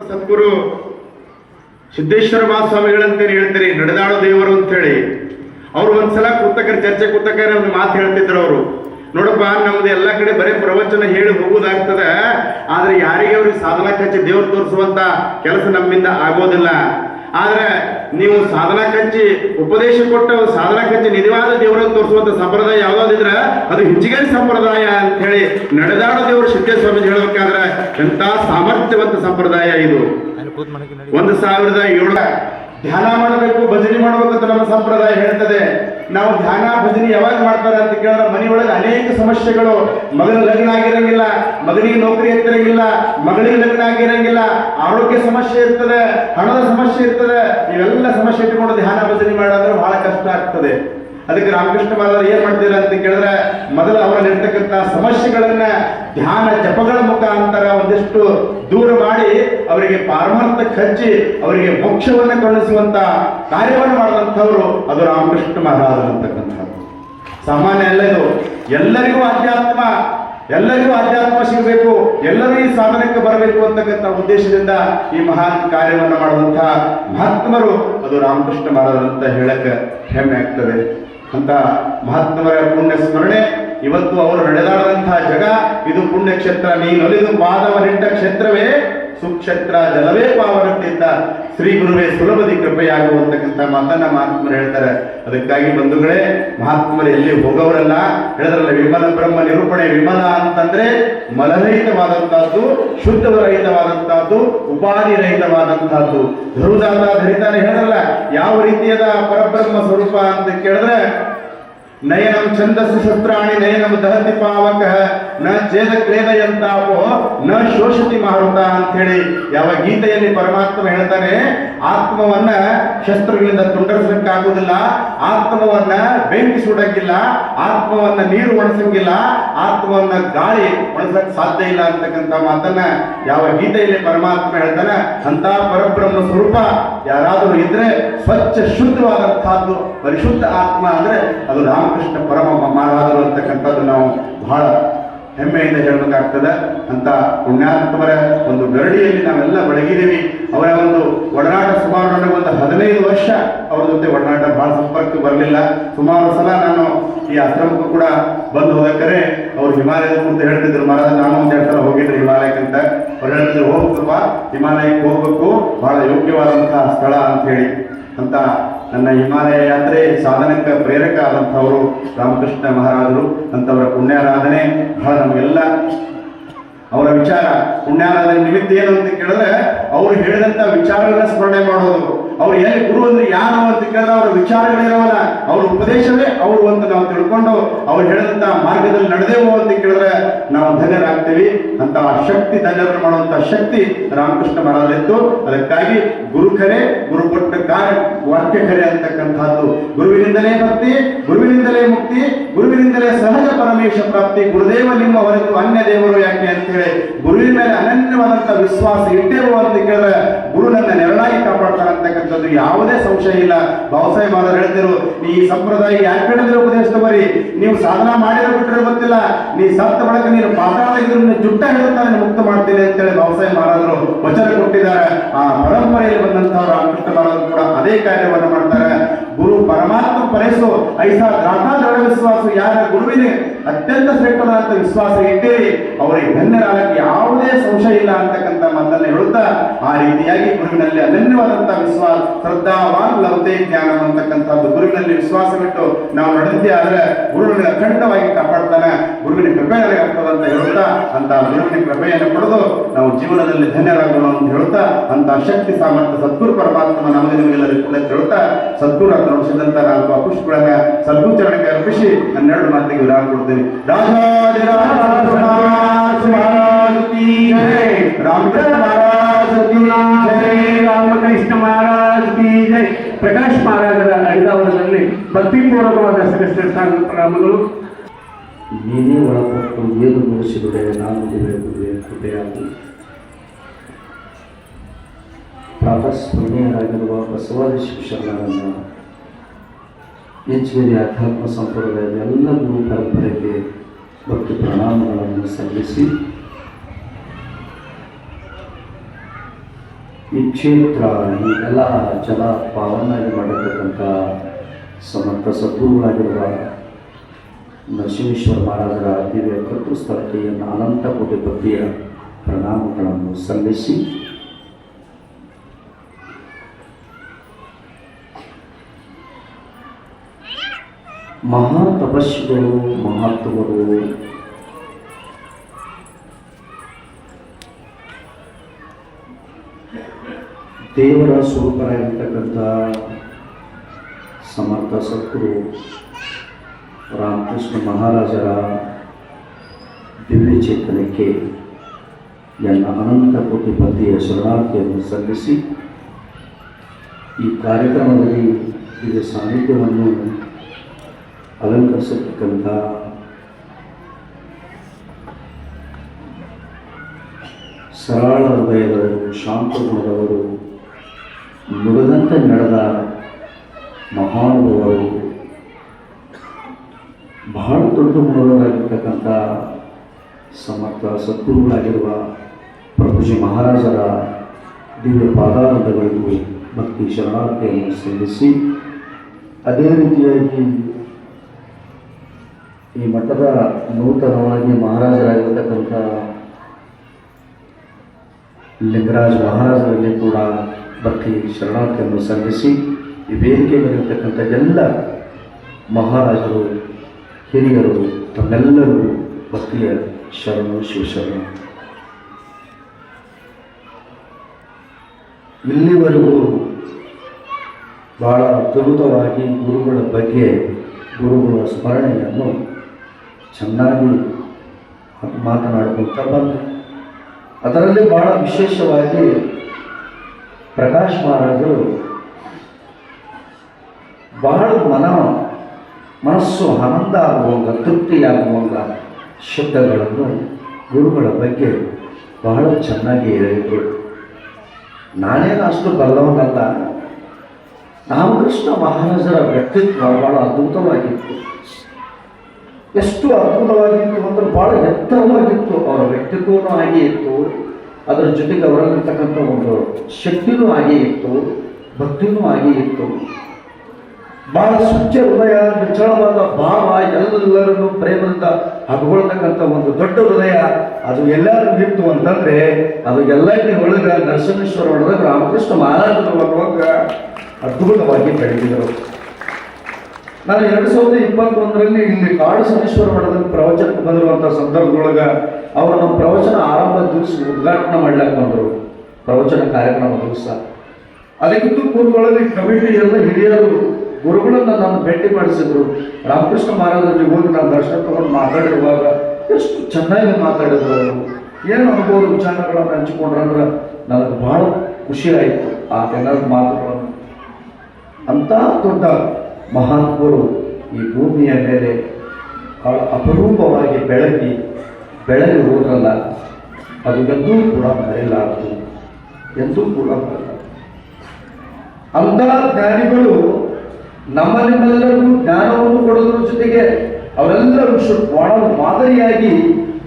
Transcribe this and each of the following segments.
ಸದ್ಗುರು ಸಿದ್ದೇಶ್ವರ ಮಹಾಸ್ವಾಮಿಗಳಂತೇಳಿ ಹೇಳ್ತೀರಿ, ನಡೆದಾಡೋ ದೇವರು ಅಂತ ಹೇಳಿ ಅವ್ರು ಒಂದ್ಸಲ ಕೂತಕರ ಚರ್ಚೆ ಕೂತಕರ ಒಂದು ಮಾತು ಹೇಳ್ತಿದ್ರು ಅವರು. ನೋಡಪ್ಪ, ನಮ್ದು ಎಲ್ಲ ಕಡೆ ಬರೀ ಪ್ರವಚನ ಹೇಳಿ ಹೋಗುದಾಗ್ತದ, ಆದ್ರೆ ಯಾರಿಗೆ ಅವ್ರಿಗೆ ಸಾಧನ ಕಚ್ಚಿ ದೇವ್ರು ತೋರಿಸುವಂತ ಕೆಲಸ ನಮ್ಮಿಂದ ಆಗೋದಿಲ್ಲ. ಆದ್ರೆ ನೀವು ಸಾಧನ ಕಂಚಿ ಉಪದೇಶ ಕೊಟ್ಟ ಸಾಧನ ಕಂಚಿ ನಿಜವಾದ ದೇವರನ್ನು ತೋರಿಸುವಂತ ಸಂಪ್ರದಾಯ ಯಾವ್ದಾದಿದ್ರ ಅದು ಹಿಂಚಿಗೇರಿ ಸಂಪ್ರದಾಯ ಅಂತ ಹೇಳಿ ನಡೆದಾಡ ದೇವರು ಸಿದ್ದೇಶ್ವರ ಸ್ವಾಮೀಜಿ ಹೇಳ್ಬೇಕಾದ್ರೆ ಎಂತ ಸಾಮರ್ಥ್ಯವಂತ ಸಂಪ್ರದಾಯ ಇದು. ಒಂದು ಸಾವಿರದ ಏಳು ಧ್ಯಾನ ಮಾಡಬೇಕು ಭಜನೆ ಮಾಡಬೇಕು ಅಂತ ನಮ್ಮ ಸಂಪ್ರದಾಯ ಹೇಳ್ತದೆ. ನಾವು ಧ್ಯಾನ, ಭಜನೆ ಯಾವಾಗ ಮಾಡ್ತಾರೆ ಅಂತ ಕೇಳಿದ್ರೆ ಮನೆಯೊಳಗೆ ಅನೇಕ ಸಮಸ್ಯೆಗಳು. ಮಗನ ಲಗ್ನ ಆಗಿರಂಗಿಲ್ಲ, ಮಗನಿಗೆ ನೌಕರಿ ಇರ್ತಿರಂಗಿಲ್ಲ ಮಗಳಿಗೆ ಲಗ್ನ ಆಗಿರಂಗಿಲ್ಲ, ಆರೋಗ್ಯ ಸಮಸ್ಯೆ ಇರ್ತದೆ, ಹಣದ ಸಮಸ್ಯೆ ಇರ್ತದೆ, ಇವೆಲ್ಲ ಸಮಸ್ಯೆ ಇಟ್ಕೊಂಡು ಧ್ಯಾನ, ಭಜನೆ ಮಾಡೋದ್ರೆ ಬಹಳ ಕಷ್ಟ ಆಗ್ತದೆ. ಅದಕ್ಕೆ ರಾಮಕೃಷ್ಣ ಮಾಲರು ಏನ್ ಮಾಡ್ತೀರಾ ಅಂತ ಕೇಳಿದ್ರೆ, ಮೊದಲು ಅವರಲ್ಲಿರ್ತಕ್ಕಂಥ ಸಮಸ್ಯೆಗಳನ್ನ ಧ್ಯಾನ ಜಪಗಳ ಮುಖಾಂತರ ಒಂದಿಷ್ಟು ದೂರ ಮಾಡಿ ಅವರಿಗೆ ಪಾರಮಾರ್ಥ ಹಚ್ಚಿ ಅವರಿಗೆ ಮೋಕ್ಷವನ್ನು ಕಳುಹಿಸುವಂತ ಕಾರ್ಯವನ್ನು ಮಾಡಿದಂಥವ್ರು ಅದು ರಾಮಕೃಷ್ಣ ಮಹಾರಾಜರು ಅಂತಕ್ಕಂಥದ್ದು ಸಾಮಾನ್ಯ ಅಲ್ಲ ಇದು, ಎಲ್ಲರಿಗೂ ಅಧ್ಯಾತ್ಮ ಎಲ್ಲರಿಗೂ ಅಧ್ಯಾತ್ಮ ಸಿಗಬೇಕು, ಎಲ್ಲರೂ ಈ ಸಾಧನಕ್ಕೆ ಬರಬೇಕು ಅಂತಕ್ಕಂಥ ಉದ್ದೇಶದಿಂದ ಈ ಮಹಾನ್ ಕಾರ್ಯವನ್ನು ಮಾಡಿದಂತಹ ಮಹಾತ್ಮರು ಅದು ರಾಮಕೃಷ್ಣ ಮಹಾರಾಜರು ಅಂತ ಹೇಳಕ್ಕೆ ಹೆಮ್ಮೆ ಆಗ್ತದೆ. ಅಂತ ಮಹಾತ್ಮರ ಪುಣ್ಯ ಸ್ಮರಣೆ ಇವತ್ತು ಅವರು ನಡೆದಾಡದಂತಹ ಜಗ, ಇದು ಪುಣ್ಯಕ್ಷೇತ್ರ. ನೀನೊಲಿದು ಪಾದವನಿಟ್ಟ ಕ್ಷೇತ್ರವೇ, ಸುಕ್ಷೇತ್ರ ಜಲವೇ ಪಾವನಕ್ಕಿಂತ. ಶ್ರೀ ಗುರುವೇ, ಸುಲಭದಿ ಕೃಪೆಯಾಗುವಂತಕ್ಕಂಥ ಮಾತನ್ನ ಮಹಾತ್ಮರು ಹೇಳ್ತಾರೆ. ಅದಕ್ಕಾಗಿ ಬಂಧುಗಳೇ, ಮಹಾತ್ಮರು ಎಲ್ಲಿ ಹೋಗೋರಲ್ಲ ಹೇಳಿದ್ರಲ್ಲ, ವಿಮಲ ಬ್ರಹ್ಮ ನಿರೂಪಣೆ ವಿಮಲ ಅಂತಂದ್ರೆ ಮಲರಹಿತವಾದಂತಹದ್ದು ಶುದ್ಧರಹಿತವಾದಂತಹದ್ದು ಉಪಾಧಿ ರಹಿತವಾದಂತಹದ್ದು ಧ್ರುವದಾದ ಧರಿತಾನೆ ಹೇಳಿದ್ರಲ್ಲ, ಯಾವ ರೀತಿಯಾದ ಪರಬ್ರಹ್ಮ ಸ್ವರೂಪ ಅಂತ ಕೇಳಿದ್ರೆ ನಯನಂ ಛಂದಸ್ಸು ಶಸ್ತ್ರಾಣಿ ನಯನಂ ದಹತಿ ಪಾವಕ, ನ ಛೇದ ಕ್ಲೇದಯಂತಾಪೋ, ನ ಶೋಷತಿ ಮಾರುತ ಅಂತ ಹೇಳಿ ಯಾವ ಗೀತೆಯಲ್ಲಿ ಪರಮಾತ್ಮ ಹೇಳ್ತಾನೆ ಆತ್ಮವನ್ನ ಶಸ್ತ್ರಗಳಿಂದ ತುಂಡರಿಸಕ್ಕಾಗುವುದಿಲ್ಲ, ಆತ್ಮವನ್ನ ಬೆಂಕಿ ಸುಡಕ್ಕಿಲ್ಲ ಆತ್ಮವನ್ನ ನೀರು ಒಣಸಂಗಿಲ್ಲ, ಆತ್ಮವನ್ನ ಗಾಳಿ ಒಣಸಕ್ ಸಾಧ್ಯ ಇಲ್ಲ ಅಂತಕ್ಕಂಥ ಮಾತನ್ನ ಯಾವ ಗೀತೆಯಲ್ಲಿ ಪರಮಾತ್ಮ ಹೇಳ್ತಾನೆ ಅಂತ ಪರಬ್ರಹ್ಮ ಸ್ವರೂಪ ಯಾರಾದರೂ ಇದ್ರೆ ಸ್ವಚ್ಛ ಶುದ್ಧವಾದಂತಹದ್ದು ಪರಿಶುದ್ಧ ಆತ್ಮ ಅಂದ್ರೆ ಅದು ರಾಮಕೃಷ್ಣ ಪರಮ ಮಹಾರಾಜರು ಅಂತಕ್ಕಂಥದ್ದು ನಾವು ಬಹಳ ಹೆಮ್ಮೆಯಿಂದ ಹೇಳಬೇಕಾಗ್ತದೆ. ಅಂತ ಪುಣ್ಯಾತ್ಮರ, ಒಂದು ಗರಡಿಯಲ್ಲಿ ನಾವೆಲ್ಲ ಬೆಳಗಿದ್ದೀವಿ. ಅವರ ಒಂದು ಒಡನಾಟ ಸುಮಾರು ನನಗೆ ಒಂದು ಹದಿನೈದು ವರ್ಷ ಅವರ ಜೊತೆ ಒಡನಾಟ, ಬಹಳ ಸಂಪರ್ಕ ಬರಲಿಲ್ಲ. ಸುಮಾರು ಸಲ ನಾನು ಈ ಆಶ್ರಮಕ್ಕೂ ಕೂಡ ಬಂದು ಹೋದಕ್ಕರೆ ಅವ್ರು ಹಿಮಾಲಯದ ಕುರಿತು ಹೇಳ್ತಿದ್ರು ಮಹಾರಾಜ ನಾನು ಒಂದು ಎರಡು ಸಲ ಹೋಗಿದ್ರು ಹಿಮಾಲಯಕ್ಕಂತ ಅವ್ರು ಹೇಳ್ತಿದ್ರು ಹೋಗ್ತಪ್ಪ ಹಿಮಾಲಯಕ್ಕೆ ಹೋಗ್ಬೇಕು, ಬಹಳ ಯೋಗ್ಯವಾದಂತಹ ಸ್ಥಳ ಅಂತ ಹೇಳಿ ಅಂತ ನನ್ನ ಹಿಮಾಲಯ ಯಾತ್ರೆ ಸಾಧನಕ್ಕೆ ಪ್ರೇರಕ ಆದಂಥವರು ರಾಮಕೃಷ್ಣ ಮಹಾರಾಜರು ಅಂತವರ ಪುಣ್ಯಾರಾಧನೆ, ಬಹಳ ನಮಗೆಲ್ಲ ಅವರ ವಿಚಾರ. ಪುಣ್ಯಾರಾಧನೆ ನಿಮಿತ್ತ ಏನು ಅಂತ ಕೇಳಿದ್ರೆ, ಅವರು ಹೇಳಿದಂಥ ವಿಚಾರಗಳನ್ನ ಸ್ಮರಣೆ ಮಾಡೋದು. ಅವ್ರು ಎಲ್ಲಿ ಗುರು ಅಂದ್ರೆ ಯಾರು ಅಂತ ಕೇಳಿದ್ರೆ ಅವರ ವಿಚಾರಗಳಿರೋಲ್ಲ ಅವ್ರ ಉಪದೇಶವೇ ಅವರು ಅಂತ ನಾವು ತಿಳ್ಕೊಂಡು ಅವ್ರು ಹೇಳಿದಂತ ಮಾರ್ಗದಲ್ಲಿ ನಡೆದೇವು ಅಂತ ಕೇಳಿದ್ರೆ ನಾವು ಧನ್ಯರಾಗ್ತೀವಿ. ಅಂತ ಆ ಶಕ್ತಿ ಧನ್ಯರ ಮಾಡುವಂತ ಶಕ್ತಿ ರಾಮಕೃಷ್ಣ ಮಾಡಲಿದ್ದು ಅದಕ್ಕಾಗಿ ಗುರು ಖರೆ ಗುರು ಕೊಟ್ಟ ಕಾರ್ಯ, ವಾಕ್ಯ ಖರೆ ಅಂತಕ್ಕಂಥದ್ದು. ಗುರುವಿನಿಂದಲೇ ಭಕ್ತಿ ಗುರುವಿನಿಂದಲೇ ಮುಕ್ತಿ ಗುರುವಿನಿಂದಲೇ ಸಹಜ ಪರಮೇಶ ಪ್ರಾಪ್ತಿ, ಗುರುದೇವ ನಿಮ್ಮ ಹೊರತು ಅನ್ಯ ದೇವರು ಯಾಕೆ ಅಂತ ಹೇಳಿ ಗುರುವಿನ ಮೇಲೆ ಅನನ್ಯವಾದಂತ ವಿಶ್ವಾಸ ಇಟ್ಟೇವು ಅಂತ ಕೇಳಿದ್ರೆ ಗುರು ನನ್ನ ನೆರಳಾಗಿ ಕಾಪಾಡ್ತಾರಂತಕ್ಕಂಥದ್ದು ಯಾವುದೇ ಸಂಶಯ ಇಲ್ಲ. ಬಾಬಾಸಾಹೇಬ್ ಅವರು ಹೇಳ್ತಿರು ಈ ಸಂಪ್ರದಾಯ ಯಾಕೆ ಹೇಳಿದ್ರೆ ಉಪದೇಶ ಬರಿ? ನೀವು ಸಾಧನ ಮಾಡಿದ್ರೆ ಬಿಟ್ಟರೆ ಗೊತ್ತಿಲ್ಲ. ನೀ ಸತ್ತ ಬಳಕ ನೀನು ಪಾತ್ರ ಜುಟ್ಟ ಹಿಡಿದು ಮುಕ್ತ ಮಾಡ್ತೀನಿ ಅಂತೇಳಿ ಬಾಬಾಸಾಹೇಬ್ ಮಹಾರಾಜರು ವಚನ ಕೊಟ್ಟಿದ್ದಾರೆ. ಆ ಪರಂಪರೆಯಲ್ಲಿ ಬಂದಂತಹ ರಾಮಕೃಷ್ಣ ಮಹಾರಾಜರು ಕೂಡ ಅದೇ ಕಾರ್ಯವನ್ನು ಮಾಡ್ತಾರೆ. ಗುರು ಪರಮಾತ್ಮ ಪರೇಸು, ಐಸಾ ದಾತಾ ದೃಢ ವಿಶ್ವಾಸ ಯಾರ ಗುರುವಿನ ಅತ್ಯಂತ ಶ್ರೇಷ್ಠವಾದಂತ ವಿಶ್ವಾಸ ಇಟ್ಟೇರಿ ಅವರಿಗೆ ಧನ್ಯರಾಗಕ್ಕೆ ಯಾವುದೇ ಸಂಶಯ ಇಲ್ಲ ಅಂತಕ್ಕಂಥ ಮಾತನ್ನ ಹೇಳುತ್ತಾ, ಆ ರೀತಿಯಾಗಿ ಗುರುವಿನಲ್ಲಿ ಅನನ್ಯವಾದಂತಹ ವಿಶ್ವಾಸ, ಶ್ರದ್ಧಾವಾನ್ ಲವತೆ ಜ್ಞಾನ ಅಂತಕ್ಕಂಥದ್ದು ಗುರುವಿನಲ್ಲಿ ವಿಶ್ವಾಸವಿಟ್ಟು ನಾವು ನಡೆದಿದ್ದೇ ಆದ್ರೆ ಗುರುವಿನ ಅಖಂಡವಾಗಿ ಕಾಪಾಡ್ತಾನೆ, ಗುರುವಿನ ಕೃಪೆ ನನಗೆ ಆಗ್ತದೆ ಅಂತ ಹೇಳುತ್ತಾ ಅಂತ ಗುರುವಿನ ಕೃಪೆಯನ್ನು ಪಡೆದು ನಾವು ಜೀವನದಲ್ಲಿ ಧನ್ಯರಾಗೋಣ ಅಂತ ಹೇಳುತ್ತಾ ಅಂತ ಶಕ್ತಿ, ಸಾಮರ್ಥ್ಯ ಸದ್ಗುರು ಪರಮಾತ್ಮ ನಮಗೆ ನಿಮಗೆಲ್ಲರಿಗೂ ಕೂಡ ಹೇಳುತ್ತಾ, ಸದ್ಗುರು ಅಂತ ನಡೆಸಿದಂತ ನಾಲ್ಕು ಅಪುಷ್ಪಗಳನ್ನ ಸದ್ಗುಚರಣಕ್ಕೆ ಅರ್ಪಿಸಿ ಹನ್ನೆರಡು ಮಾತಿಗೆ ವಿರಾಮ ಕೊಡ್ತೇನೆ. ರಾಜ ಮಹಾರಾಜ್ ಕಿ ಜೈ. ರಾಮಕೃಷ್ಣ ಮಹಾರಾಜ್ ಕಿ ಜೈ ಪ್ರಕಾಶ್ ಮಹಾರಾಜರ ಅಡಿದಾವರದಲ್ಲಿ ಭಕ್ತಿಪೂರ್ವಕವಾದ ಶ್ರೇಷ್ಠ ನೀನೇ ಒಳಪಟ್ಟು ಏನು ಮುಗಿಸಿಬಿಡೆ ನಾನು ದಿವೆ ಕೃಪೆಯಾಗಿ ಪ್ರಾತಸ್ಮರಣೀಯರಾಗಿರುವ ಬಸವಾದಿ ಶಿಕ್ಷಕರನ್ನು ಹೆಚ್ಚುವರಿ ಅಧ್ಯಾತ್ಮ ಸಂಪ್ರದಾಯದ ಎಲ್ಲ ಗುರು ಪರಂಪರೆಗೆ ಭಕ್ತಿ ಪ್ರಣಾಮಗಳನ್ನು ಸಲ್ಲಿಸಿ ಈ ಕ್ಷೇತ್ರ, ಈ ಎಲ್ಲ ಜಲ ಪಾವನಾಗಿ ಮಾಡಿರ್ತಕ್ಕಂಥ ಸಮರ್ಥ ಸದ್ಗುರುಗಳಾಗಿರುವ ನರಸಿಂಹೇಶ್ವರ ಮಹಾರಾಜರ ದಿವ್ಯ ಎನ್ನ ಅನಂತ ಕೋಟಿ ಪತಿಯ ಪ್ರಣಾಮಗಳನ್ನು ಸಲ್ಲಿಸಿ ಮಹಾ ತಪಸ್ವಿಗಳು ಮಹಾತ್ಮರು ದೇವರ ಸ್ವರೂಪರಾಗಿರ್ತಕ್ಕಂಥ ಸಮರ್ಥ ಸದ್ಗುರು ರಾಮಕೃಷ್ಣ ಮಹಾರಾಜರ ದಿವ್ಯ ಚೇತನಕ್ಕೆ ಎನ್ನ ಅನಂತ ಕೋಟಿ ಪತಿಯ ಶರಣಾರ್ಥಿಯನ್ನು ಸಲ್ಲಿಸಿ ಈ ಕಾರ್ಯಕ್ರಮದಲ್ಲಿ ಇದು ಸಾನ್ನಿಧ್ಯವನ್ನು ಅಲಂಕರಿಸತಕ್ಕಂಥ ಸರಳ ಹೃದಯದವರು ಶಾಂತ ಗುಣದವರು ನುಡಿದಂತೆ ನಡೆದ ಮಹಾನುಭವರು. ಬಹಳ ದೊಡ್ಡ ಗುಣದವರಾಗಿರ್ತಕ್ಕಂಥ ಸಮರ್ಥ ಸದ್ಗುರುಗಳಾಗಿರುವ ಪ್ರಭುಜಿ ಮಹಾರಾಜರ ದಿವ್ಯ ಪಾದಾರಂಧಗಳಿಗೂ ಭಕ್ತಿ ಶರಣಾರ್ಥಿಯನ್ನು ಸೇರಿಸಿ ಅದೇ ರೀತಿಯಾಗಿ ಈ ಮಠದ ನೂತನವಾಗಿ ಮಹಾರಾಜರಾಗಿರ್ತಕ್ಕಂಥ ಲಿಂಗರಾಜ ಮಹಾರಾಜರಲ್ಲಿ ಕೂಡ ಭಕ್ತಿ ಶರಣಾರ್ಥಿಯನ್ನು ಸಲ್ಲಿಸಿ ಈ ವೇದಿಕೆ ಬರೆಯತಕ್ಕಂಥ ಎಲ್ಲ ಮಹಾರಾಜರು, ಹಿರಿಯರು, ತಮ್ಮೆಲ್ಲರೂ ಭಕ್ತಿಯ ಶರಣು, ಶಿವಶರಣ. ಇಲ್ಲಿವರೆಗೂ ಬಹಳ ಅದ್ಭುತವಾಗಿ ಗುರುಗಳ ಬಗ್ಗೆ, ಗುರುಗಳ ಸ್ಮರಣೆಯನ್ನು ಚೆನ್ನಾಗಿ ಮಾತನಾಡ್ಕೊಳ್ತಾ ಬಂದೆ. ಅದರಲ್ಲಿ ಬಹಳ ವಿಶೇಷವಾಗಿ ಪ್ರಕಾಶ್ ಮಹಾರಾಜರು ಬಹಳ ಮನ ಮನಸ್ಸು ಆನಂದ ಆಗುವಂಗ ತೃಪ್ತಿಯಾಗುವಂಗ ಶಬ್ದಗಳನ್ನು ಗುರುಗಳ ಬಗ್ಗೆ ಬಹಳ ಚೆನ್ನಾಗಿ ಹೇಳಿದರು. ನಾನೇನು ಅಷ್ಟು ಬಲ್ಲವನಲ್ಲ. ರಾಮಕೃಷ್ಣ ಮಹಾರಾಜರ ವ್ಯಕ್ತಿತ್ವ ಬಹಳ ಅದ್ಭುತವಾಗಿತ್ತು. ಎಷ್ಟು ಅದ್ಭುತವಾಗಿತ್ತು ಅಂದ್ರೆ ಬಹಳ ಎತ್ತರವಾಗಿತ್ತು. ಅವರ ವ್ಯಕ್ತಿತ್ವನೂ ಹಾಗೆ ಇತ್ತು. ಅದರ ಜೊತೆಗೆ ಅವರಲ್ಲಿರ್ತಕ್ಕಂಥ ಒಂದು ಶಕ್ತಿನೂ ಹಾಗೆ ಇತ್ತು. ಭಕ್ತಿನೂ ಹಾಗೆ ಇತ್ತು. ಬಹಳ ಸ್ವಚ್ಛ ಹೃದಯ ವಿಚಾರವಾದ ಭಾವ, ಎಲ್ಲರನ್ನು ಪ್ರೇಮದಿಂದ ಹಬ್ಕೊಳ್ತಕ್ಕಂಥ ಒಂದು ದೊಡ್ಡ ಹೃದಯ ಅದು ಎಲ್ಲರಿಗೂ ಇತ್ತು ಅಂತಂದ್ರೆ ಅದು ಎಲ್ಲಕ್ಕೆ ಒಳಗ ನರಸಿಂಹೇಶ್ವರ ಒಳಗ ರಾಮಕೃಷ್ಣ ಮಹಾರಾಜರು ಬರುವಾಗ ಅದ್ಭುತವಾಗಿ ಬೆಳೆದಿದ್ದರು. ನಾನು ಎರಡು ಸಾವಿರದ ಇಪ್ಪತ್ತೊಂದರಲ್ಲಿ ಇಲ್ಲಿ ಕಾಡು ಸೋಮೇಶ್ವರ ಮಠದಲ್ಲಿ ಪ್ರವಚನಕ್ಕೆ ಬಂದಿರುವಂಥ ಸಂದರ್ಭದೊಳಗ ಅವರು ನಮ್ಮ ಪ್ರವಚನ ಆರಂಭದ ದಿವಸ ಉದ್ಘಾಟನೆ ಮಾಡ್ಲಾಕ್ ಬಂದರು. ಪ್ರವಚನ ಕಾರ್ಯಕ್ರಮ ದಿವಸ. ಅದಕ್ಕಿಂತ ಪೂರ್ವಗಳಲ್ಲಿ ಕಮಿಟಿ ಎಲ್ಲ ಹಿರಿಯರು, ಗುರುಗಳನ್ನ ನಾನು ಭೇಟಿ ಮಾಡಿಸಿದ್ರು. ರಾಮಕೃಷ್ಣ ಮಹಾರಾಜರಲ್ಲಿ ಹೋಗಿ ನಾನು ದರ್ಶನ ತಗೊಂಡು ಮಾತಾಡಿರುವಾಗ ಎಷ್ಟು ಚೆನ್ನಾಗಿ ಮಾತಾಡಿದ್ರು ಅವರು. ಏನು ಅನುಭವದ ವಿಚಾರಗಳನ್ನು ಹಂಚಿಕೊಂಡ್ರು ಅಂದ್ರೆ ನನಗೆ ಬಹಳ ಖುಷಿ ಆಯಿತು ಆ ಕೆಲವು ಮಾತುಗಳನ್ನು. ಅಂತ ದೊಡ್ಡ ಮಹಾತ್ಮರು ಈ ಭೂಮಿಯ ಮೇಲೆ ಅಪರೂಪವಾಗಿ ಬೆಳಗಿ ಬೆಳಗಿ ಹೋದ್ರಲ್ಲ ಅದು ಎಂದೂ ಕೂಡ ಮರೆಯಲಾರದು ಎಂದೂ ಕೂಡ ಬರಲ್ಲ ಅಂಥ ಜ್ಞಾನಿಗಳು ನಮ್ಮ ನಿಮ್ಮೆಲ್ಲರಿಗೂ ಜ್ಞಾನವನ್ನು ಕೊಡೋದ್ರ ಜೊತೆಗೆ ಅವರೆಲ್ಲರೂ ಬಹಳ ಮಾದರಿಯಾಗಿ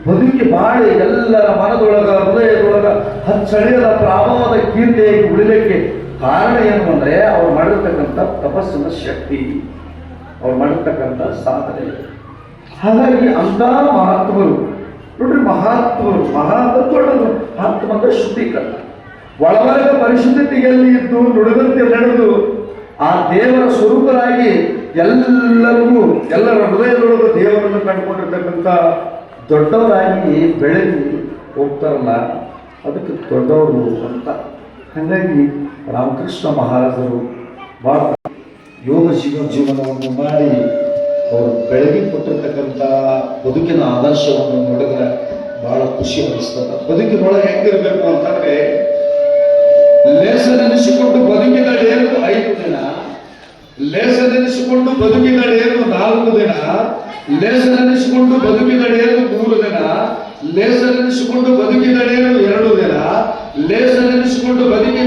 ಬದುಕಿ ಬಾಳಿ ಎಲ್ಲರ ಮನದೊಳಗ, ಹೃದಯದೊಳಗ ಹಚ್ಚಳಿಯದ ಪ್ರಾಭವದ ಕೀರ್ತಿಯಾಗಿ ಉಳಿಲಿಕ್ಕೆ ಕಾರಣ ಏನು ಅಂದರೆ ಅವ್ರು ಮಾಡಿರ್ತಕ್ಕಂಥ ತಪಸ್ಸಿನ ಶಕ್ತಿ, ಅವ್ರು ಮಾಡಿರ್ತಕ್ಕಂಥ ಸಾಧನೆ. ಹಾಗಾಗಿ ಅಂಥ ಮಹತ್ವರು ನೋಡ್ರಿ ಮಹಾತ್ಮರು ದೊಡ್ಡದು. ಮಹಾತ್ಮ ಅಂದ್ರೆ ಶುದ್ಧೀಕರಣ. ಒಳವರೆಗ ಪರಿಶುದ್ಧತೆಯಲ್ಲಿ ಇದ್ದು ನುಡಿದಂತೆ ನಡೆದು ಆ ದೇವರ ಸ್ವರೂಪರಾಗಿ ಎಲ್ಲರಿಗೂ ಎಲ್ಲರ ಹೃದಯದೊಳಗೂ ದೇವರನ್ನು ಕಂಡುಕೊಂಡಿರ್ತಕ್ಕಂಥ ದೊಡ್ಡವರಾಗಿ ಬೆಳೆದು ಹೋಗ್ತಾರಲ್ಲ, ಅದಕ್ಕೆ ದೊಡ್ಡವರು ಅಂತ. ಹಾಗಾಗಿ ರಾಮಕೃಷ್ಣ ಮಹಾರಾಜರು ಭಾಳ ಯೋಗ ಜೀವನ ಜೀವನವನ್ನು ಮಾಡಿ ಅವರು ಬೆಳಗಿ ಕೊಟ್ಟಿರ್ತಕ್ಕಂಥ ಬದುಕಿನ ಆದರ್ಶವನ್ನು ನೋಡಿದ್ರೆ ಬಹಳ ಖುಷಿ ಅನಿಸ್ತದ. ಬದುಕಿನೊಳಗೆ ಹೆಂಗಿರ್ಬೇಕು ಅಂತಂದ್ರೆ ಲೇಸನೆನಿಸಿಕೊಂಡು ಬದುಕಿದಳೇನು ಐದು ದಿನ ಲೇಸನೆನಿಸಿಕೊಂಡು ಬದುಕಿದಳೇನು ನಾಲ್ಕು ದಿನ ಲೇಸನೆನಿಸಿಕೊಂಡು ಬದುಕಿದಳೇನು ಮೂರು ದಿನ ಲೇಸನೆನಿಸಿಕೊಂಡು ಬದುಕಿದಳೇನು ಎರಡು ದಿನ ಲೇಸನೆನಿಸಿಕೊಂಡು ಬದುಕಿ